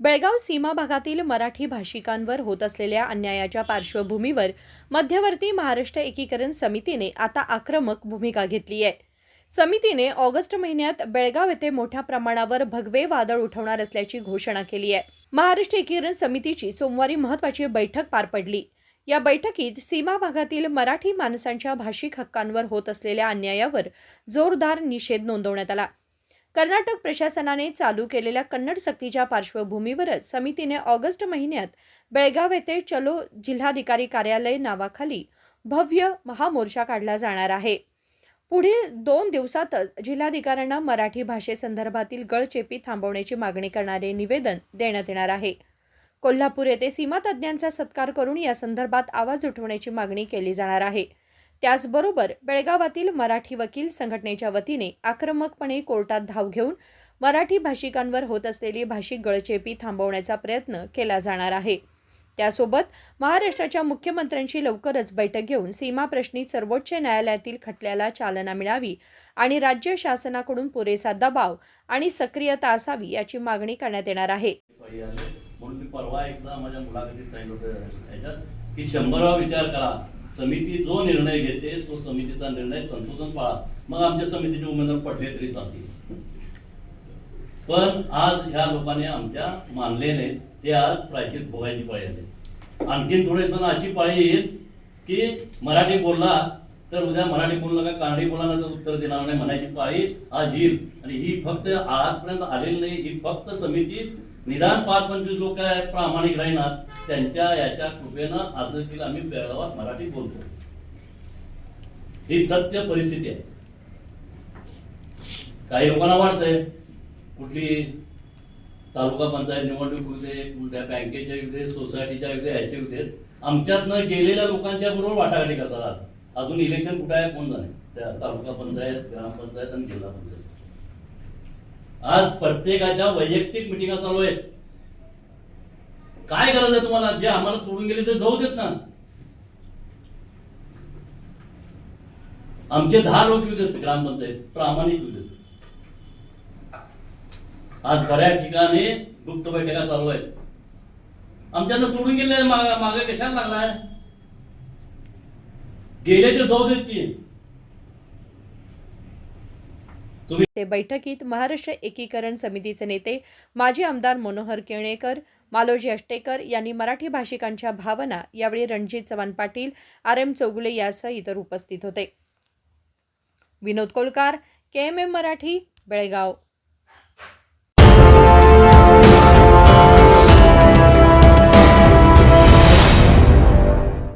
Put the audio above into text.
बेळगाव सीमा भागातील मराठी भाषिकांवर होत असलेल्या अन्यायाच्या पार्श्वभूमीवर मध्यवर्ती महाराष्ट्र एकीकरण समितीने आता आक्रमक भूमिका घेतली आहे. समितीने ऑगस्ट महिन्यात बेळगाव येथे मोठ्या प्रमाणावर भगवे वादळ उठवणार असल्याची घोषणा केली आहे. महाराष्ट्र एकीकरण समितीची सोमवारी महत्वाची बैठक पार पडली. या बैठकीत सीमा भागातील मराठी माणसांच्या भाषिक हक्कांवर होत असलेल्या अन्यायावर जोरदार निषेध नोंदवण्यात आला. कर्नाटक प्रशासनाने चालू केलेल्या कन्नड सक्तीच्या पार्श्वभूमीवरच समितीने ऑगस्ट महिन्यात बेळगाव येथे चलो जिल्हाधिकारी कार्यालय नावाखाली भव्य महामोर्चा काढला जाणार आहे. पुढील दोन दिवसातच जिल्हाधिकाऱ्यांना मराठी भाषेसंदर्भातील गळचेपी थांबवण्याची मागणी करणारे निवेदन देण्यात येणार आहे. कोल्हापूर येथे सीमातज्ज्ञांचा सत्कार करून या संदर्भात आवाज उठवण्याची मागणी केली जाणार आहे. त्याचबरोबर बेळगावातील मराठी वकील संघटनेच्या वतीने आक्रमकपणे कोर्टात धाव घेऊन मराठी भाषिकांवर होत असलेली भाषिक गळचेपी थांबवण्याचा प्रयत्न केला जाणार आहे. त्यासोबत महाराष्ट्राच्या मुख्यमंत्र्यांची लवकरच बैठक घेऊन सीमाप्रश्नी सर्वोच्च न्यायालयातील खटल्याला चालना मिळावी आणि राज्य शासनाकडून पुरेसा दबाव आणि सक्रियता असावी याची मागणी करण्यात येणार आहे. म्हणून मी परवा एकदा माझ्या मुलाखतीत सांगितलं होतं की शंभरावा विचार करा. समिती जो निर्णय घेते तो समितीचा निर्णय तंतोतंत पाळा. मग आमच्या समितीचे उमेदवार पडले तरी चालतील. पण आज ह्या लोकांनी आमच्या मानले नाहीत ते आज प्रायचित भोगायची पाळी आली आणखीन थोडे सण अशी पाळी येईल की मराठी बोलला तर उद्या मराठी बोलू नका कानडी बोलला उत्तर देणार नाही म्हणायची पाळी आज येईल आणि ही फक्त आजपर्यंत आलेली नाही ही फक्त समिती निदान पाच पंचवीस लोक काय प्रामाणिक राहणार त्यांच्या याच्या कृपेनं आज देखील आम्ही बेळगावात मराठी बोलतो. ही सत्य परिस्थिती आहे. काही लोकांना वाटतंय कुठली तालुका पंचायत निवडणूक होऊ दे कुठल्या बँकेच्या येऊ दे सोसायटीच्या येऊ दे ह्याच्या येऊ देत आमच्यातनं गेलेल्या लोकांच्या बरोबर वाटाघाटी करतात आज. अजून इलेक्शन कुठं आहे कोण जाणे त्या तालुका पंचायत ग्रामपंचायत आणि जिल्हा पंचायत. आज प्रत्येकाच्या वैयक्तिक मिटिंगा चालू आहेत. काय गरज आहे तुम्हाला? जे आम्हाला सोडून गेले ते जाऊ देत ना. आमचे दहा लोक येऊ देत ग्रामपंचायत प्रामाणिक येऊ देत. आज बऱ्याच ठिकाणी गुप्त बैठका चालू आहेत. आमच्याला सोडून गेले मागे कशाला लागलाय? गेले ते जाऊ देत ते बैठकीत महाराष्ट्र एकीकरण समितीचे नेते माजी आमदार मनोहर केणेकर मालोजी अष्टेकर यांनी मराठी भाषिकांच्या भावना यावेळी रणजित चव्हाण पाटील आर एम चौगुले यासह इतर उपस्थित होते. Vinod Kolkar K M M Marathi Belgaum.